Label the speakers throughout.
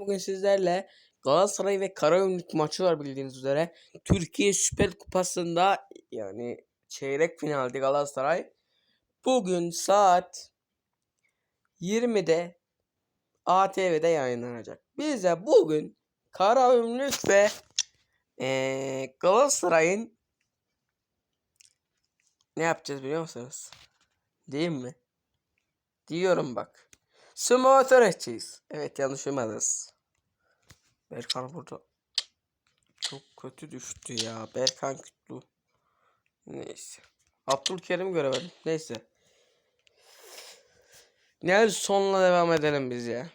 Speaker 1: Bugün sizlerle Galatasaray ve Karagümrük maçı var bildiğiniz üzere. Türkiye Süper Kupası'nda yani çeyrek finalde Galatasaray. Bugün saat 20'de ATV'de yayınlanacak. Biz de bugün Karagümrük ve eee, Galatasaray'ın ne yapacağız biliyor musunuz? Değil mi? Diyorum bak. Simülatör edeceğiz. Evet yanlış duymadınız. Berkan burada çok kötü düştü ya. Berkan Kütlü. Neyse. Abdülkerim göremedim. Neyse. Nelson'la devam edelim biz ya.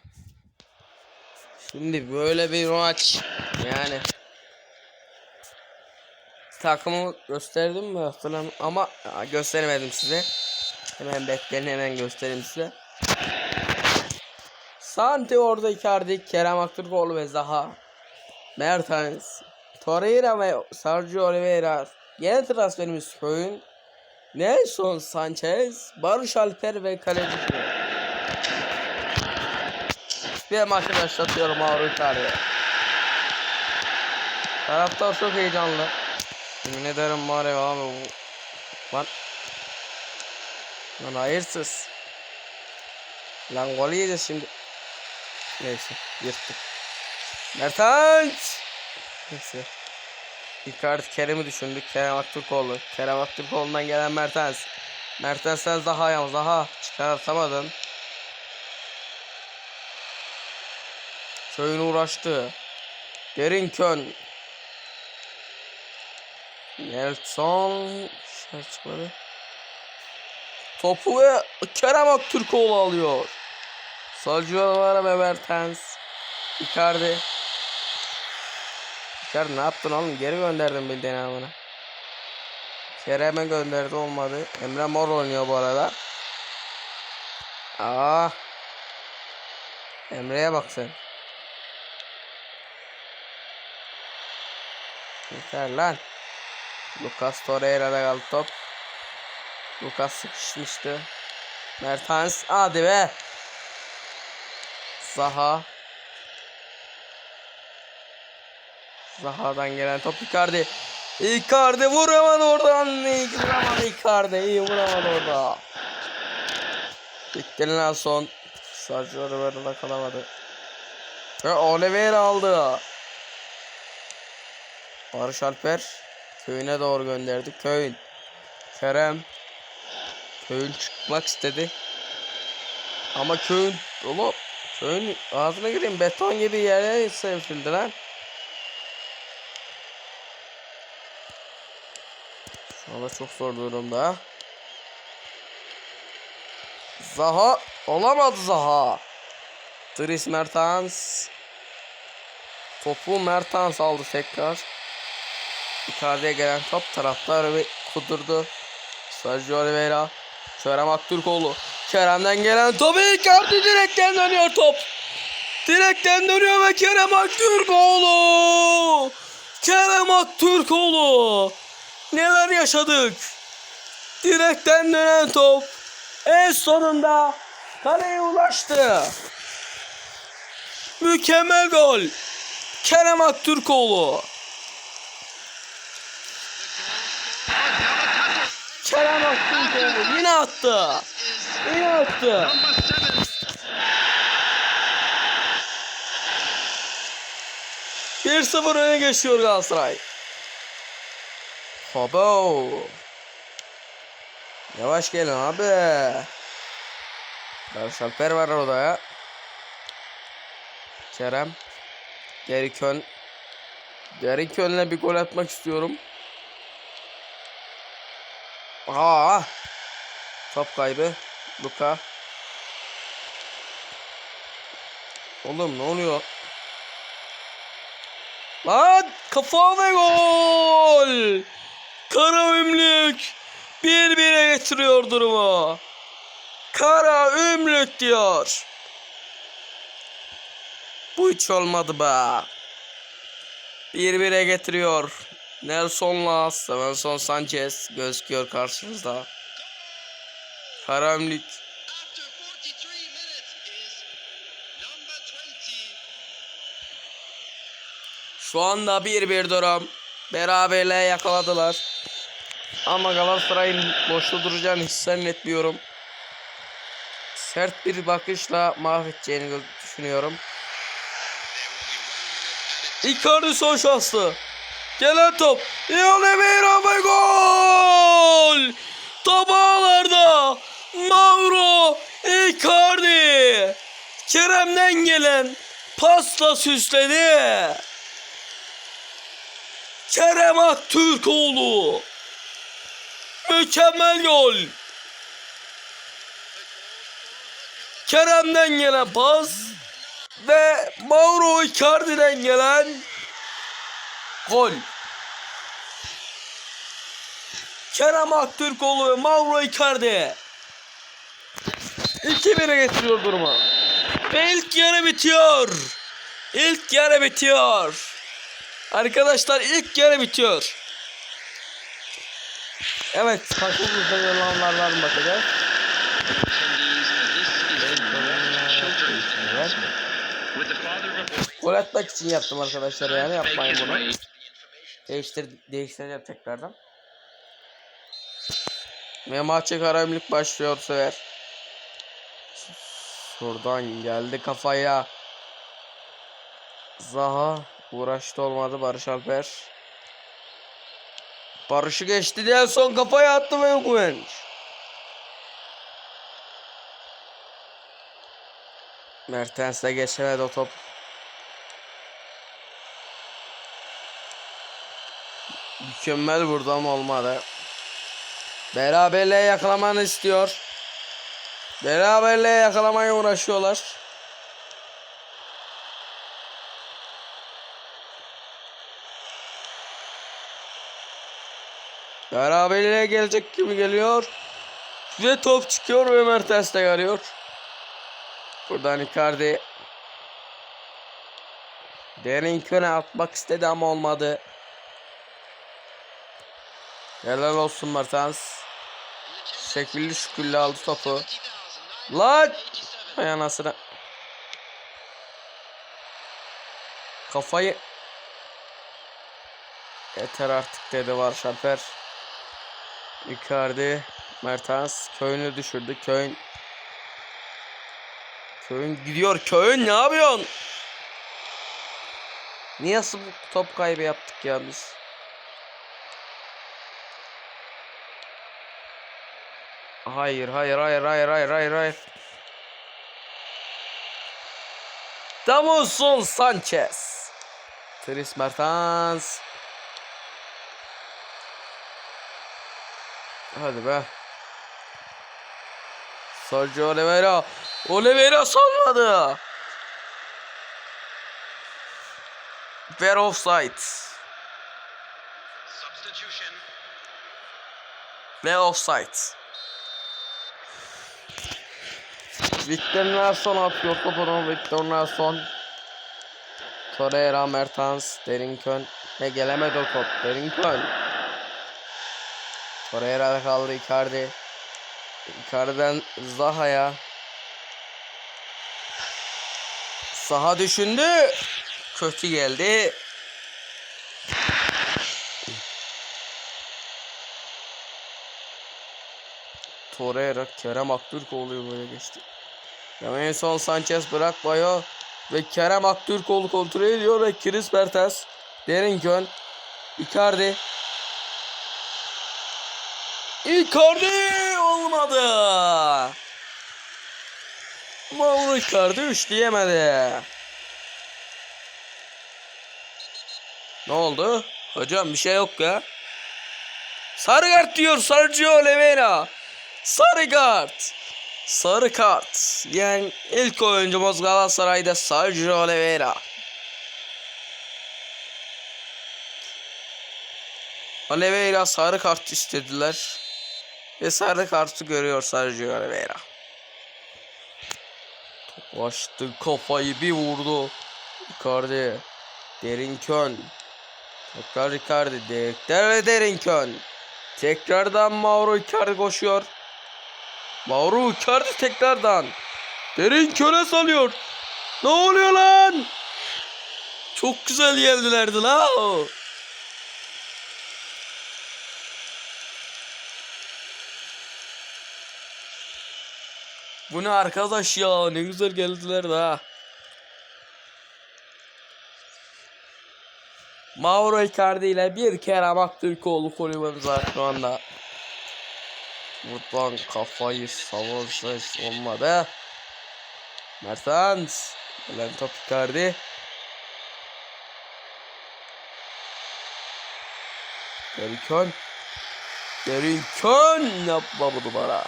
Speaker 1: Şimdi böyle bir maç. Yani takımı gösterdim mi hatırlam ama gösteremedim size. Hemen bekleyin hemen göstereyim size. Santi orada Icardi, Kerem Aktürkoğlu ve Zaha. Mertens, Torreira ve Sergio Oliveira. Yeni transferimiz Köyün. Nelson Sanchez, Barış Alper ve kaleci. Ve maçı başlatıyorum Mauro Icardi. Taraftar çok heyecanlı. Yemin ederim var ya abi bu. Lan. Lan hayırsız. Lan gol yiyeceğiz şimdi. Neyse yırttık. Mertens. Neyse. Icardi Kerem'i düşündük. Kerem Aktürkoğlu. Kerem Aktürkoğlu'ndan gelen Mertens. Mertens'ten Zaha ya Zaha çıkartamadın. Köyün uğraştı. Derin kön. Nelson. Şey çıkmadı. Topu ve Kerem Aktürkoğlu alıyor. Oliveira ve Mertens. Icardi. Icardi ne yaptın oğlum? Geri gönderdim bildiğin amına. Kerem'e gönderdi olmadı. Emre Mor oynuyor bu arada. Aa. Emre'ye bak sen. Yeter lan. Lucas Torreira'da kaldı top. Lucas sıkışmıştı. Mertens hadi be. Zaha. Zaha'dan gelen top Icardi. Icardi vuramadı oradan. Vuramadı Icardi. İyi vuramadı orada. Beklenilen son. Sergio Oliveira'da kalamadı. Ve Oliveira aldı. Barış Alper köyüne doğru gönderdi. Köyün. Kerem. Köyün çıkmak istedi. Ama köyün dolu. Köyün ağzına gireyim beton gibi yere sevşildi lan. Şu anda çok zor durumda. Zaha olamadı Zaha. Dries Mertens. Topu Mertens aldı tekrar. Icardi'ye gelen top taraftar ve kudurdu. Sergio Oliveira. Kerem Aktürkoğlu. Kerem'den gelen topu Icardi direkten dönüyor top. Direkten dönüyor ve Kerem Aktürkoğlu. Kerem Aktürkoğlu. Neler yaşadık. Direkten dönen top. En sonunda kaleye ulaştı. Mükemmel gol. Kerem Aktürkoğlu. Kerem Aktürkoğlu yine attı. Yine attı. Bir 0 öne geçiyor Galatasaray. Hobo. Yavaş gelin abi. Barış Alper var orada ya. Kerem. Geri kön. Geri könle bir gol atmak istiyorum. Aa! Top kaybı. Luka. Oğlum ne oluyor? Lan kafa ve gol! Kara Ümlük 1-1'e getiriyor durumu. Kara Ümlük diyor. Bu hiç olmadı be. 1-1'e getiriyor. Nelson'la Svensson Sanchez gözüküyor karşımızda. Karamlik
Speaker 2: After 43 minutes is number 20,
Speaker 1: Şu anda 1-1 durum. Beraberliğe yakaladılar. Ama Galatasaray'ın boşta duracağını hiç zannetmiyorum. Sert bir bakışla mahvedeceğini düşünüyorum. Icardi son şanslı. Gelen top. Oliveira ve gol! Tabağlarda Mauro Icardi. Kerem'den gelen pasla süsledi. Kerem Aktürkoğlu. Mükemmel gol. Kerem'den gelen pas ve Mauro Icardi'den gelen gol. Kerem Aktürkoğlu ve Mauro Icardi 2-1'e getiriyor durumu. Ve ilk yarı bitiyor. İlk yarı bitiyor. Arkadaşlar ilk yarı bitiyor. Evet, takımımızda yorulanlar var mı bakacağız? Gol atmak için yaptım arkadaşlar yani yapmayın bunu. Değiştir değiştireceğim tekrardan. Ve maça karamlık başlıyor bu sefer. Şuradan geldi kafaya. Zaha uğraştı olmadı Barış Alper. Barış'ı geçti diye son kafaya attı ve Güvenç. Mertens de geçemedi o top. Mükemmel vurdu ama olmadı. Beraberliğe yakalamanı istiyor. Beraberliğe yakalamaya uğraşıyorlar. Beraberliğe gelecek gibi geliyor. Ve top çıkıyor ve Mertens de yarıyor. Buradan Icardi Derinkön'e atmak istedi ama olmadı. Helal olsun Mertens. Şekilli şükürlü aldı topu. Lan! Hay anasını. Kafayı Yeter artık dedi var Şalper. Icardi, Mertens köyünü düşürdü. Köyün Köyün gidiyor. Köyün ne yapıyorsun? Niye bu top kaybı yaptık ya biz? Hayır, hayır, hayır, hayır, hayır, hayır, hayır. Davinson Sanchez. Tris Mertens. Hadi be. Sergio Oliveira. Oliveira salmadı. Ver offside.
Speaker 2: Substitution.
Speaker 1: Ve offside. Victor Nelson atıyor topunu. Victor Nelson. Torreira, Mertens, Derinkön. Ne gelemedi o top. Derinkön. Torreira'da kaldı Icardi. Icardi'den Zaha'ya. Saha düşündü. Kötü geldi. Torreira, Kerem Aktürkoğlu'yu böyle geçti. Davinson Sanchez bırak Bayo ve Kerem Aktürkoğlu kontrol ediyor ve Chris Mertens, Derinkön, Icardi. Icardi olmadı. Mauro Icardi üçleyemedi. Ne oldu? Hocam bir şey yok ya. Sarı kart diyor Sergio Oliveira. Sarı kart. Sarı kart. Yani ilk oyuncumuz Galatasaray'da Sergio Oliveira. Oliveira sarı kart istediler. Ve sarı kartı görüyor Sergio Oliveira. Top açtı kafayı bir vurdu. Icardi. Derinkön. Tekrar Icardi. Direkler ve Derinkön. Tekrardan Mauro Icardi koşuyor. Mauro Icardi tekrardan. Derin köle salıyor. Ne oluyor lan? Çok güzel geldilerdi la. Bu ne arkadaş ya ne güzel geldiler ha. Mauro Icardi ile bir Kerem Aktürkoğlu kulübümüz var şu anda. Buradan kafayı savursa olmadı. Mertens. Gelen top Icardi. Gerikön. Gerikön yapma bunu bana.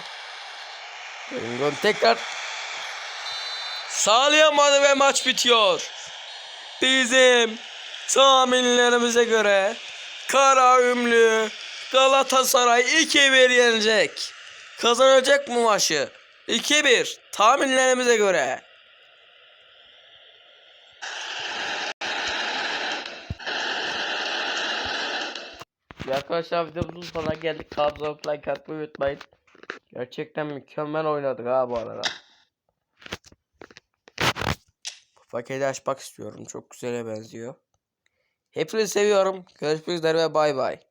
Speaker 1: Gerikön tekrar. Sağlayamadı ve maç bitiyor. Bizim tahminlerimize göre Kara Ümlü Galatasaray 2-1 yenecek. Kazanacak mı maçı? 2-1 tahminlerimize göre. Arkadaşlar videomuzun sonuna geldik. Kanalımıza like atmayı unutmayın. Gerçekten mükemmel oynadık ha bu arada. Paketi açmak istiyorum. Çok güzele benziyor. Hepinizi seviyorum. Görüşmek üzere ve bay bay.